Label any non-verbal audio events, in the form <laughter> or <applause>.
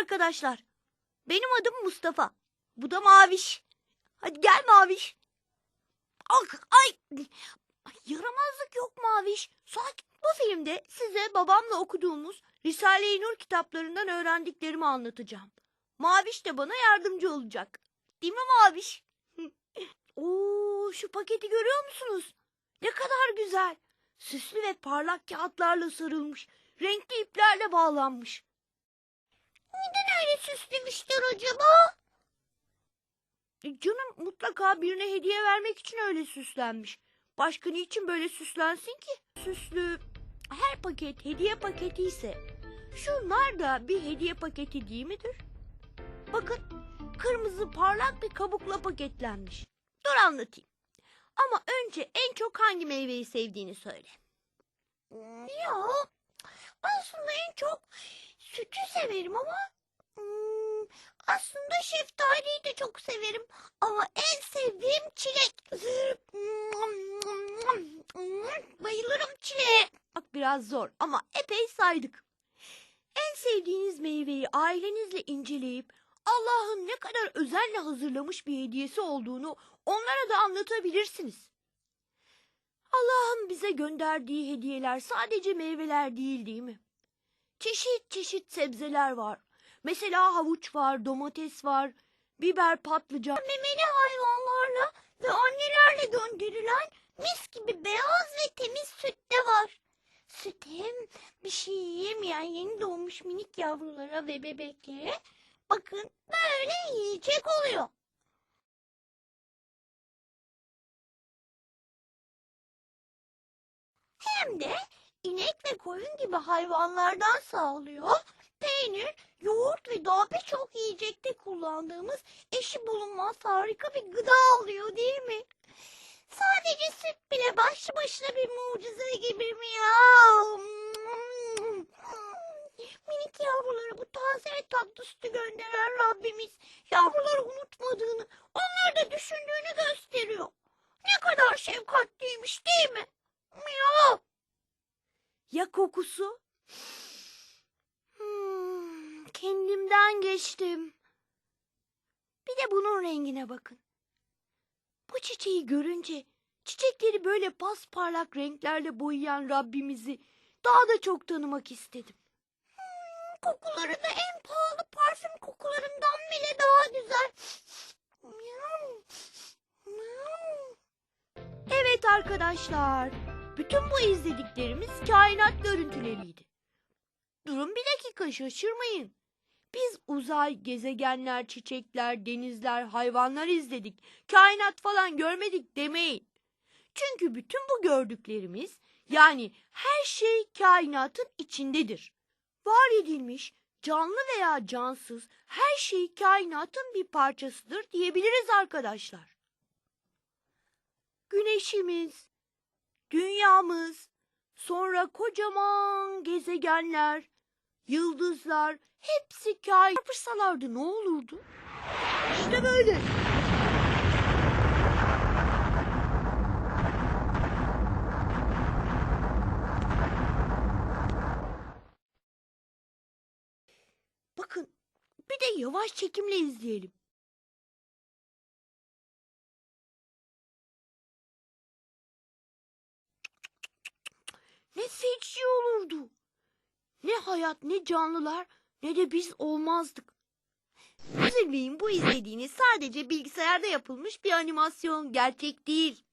arkadaşlar. Benim adım Mustafa. Bu da Maviş. Hadi gel Maviş. Ak, ay. Ay, Yaramazlık yok Maviş. Sakin. Bu filmde size babamla okuduğumuz Risale-i Nur kitaplarından öğrendiklerimi anlatacağım. Maviş de bana yardımcı olacak. Değil mi Maviş? <laughs> Oo, şu paketi görüyor musunuz? Ne kadar güzel. Süslü ve parlak kağıtlarla sarılmış. Renkli iplerle bağlanmış. Neden öyle süslemişler acaba? E, Canım mutlaka birine hediye vermek için öyle süslenmiş. Başka niçin böyle süslensin ki? Süslü her paket hediye paketi ise şunlar da bir hediye paketi değil midir? Bakın kırmızı parlak bir kabukla paketlenmiş. Dur anlatayım. Ama önce en çok hangi meyveyi sevdiğini söyle. Ya aslında en çok sütü severim ama hmm, aslında şeftaliyi de çok severim. Ama en sevdiğim çilek. Bayılırım çileğe. Bak biraz zor ama epey saydık. En sevdiğiniz meyveyi ailenizle inceleyip Allah'ın ne kadar özenle hazırlamış bir hediyesi olduğunu onlara da anlatabilirsiniz. Allah'ın bize gönderdiği hediyeler sadece meyveler değil değil mi? Çeşit çeşit sebzeler var. Mesela havuç var, domates var, biber, patlıcan. Memeli hayvanlarla ve annelerle gönderilen mis gibi beyaz ve temiz süt de var. Süt hem bir şey yiyemeyen yeni doğmuş minik yavrulara ve bebeklere bakın böyle yiyecek oluyor. Hem de inek ve koyun gibi hayvanlardan sağlıyor. Peynir, yoğurt ve daha birçok yiyecekte kullandığımız eşi bulunmaz harika bir gıda oluyor değil mi? Sadece süt bile başlı başına bir mucize gibi mi ya? Minik yavrulara bu taze ve tatlı sütü gönderen Rabbimiz yavruları unutmadığını, onları da düşündüğünü gösteriyor. Ne kadar şefkatliymiş değil mi? Miyav. Ya kokusu? Hmm, kendimden geçtim. Bir de bunun rengine bakın. Bu çiçeği görünce çiçekleri böyle pasparlak renklerle boyayan Rabbimizi daha da çok tanımak istedim. Hmm, kokuları da en pahalı parfüm kokularından bile daha güzel. Evet arkadaşlar, bütün bu izlediklerimiz kainat görüntüleriydi. Durun bir dakika şaşırmayın. Biz uzay, gezegenler, çiçekler, denizler, hayvanlar izledik. Kainat falan görmedik demeyin. Çünkü bütün bu gördüklerimiz yani her şey kainatın içindedir. Var edilmiş, canlı veya cansız her şey kainatın bir parçasıdır diyebiliriz arkadaşlar. Güneşimiz, dünyamız, sonra kocaman gezegenler, yıldızlar hepsi kain yapışsalardı ne olurdu? İşte böyle. Bakın bir de yavaş çekimle izleyelim. Ne feci olurdu. Ne hayat ne canlılar ne de biz olmazdık. Üzülmeyin bu izlediğiniz sadece bilgisayarda yapılmış bir animasyon gerçek değil.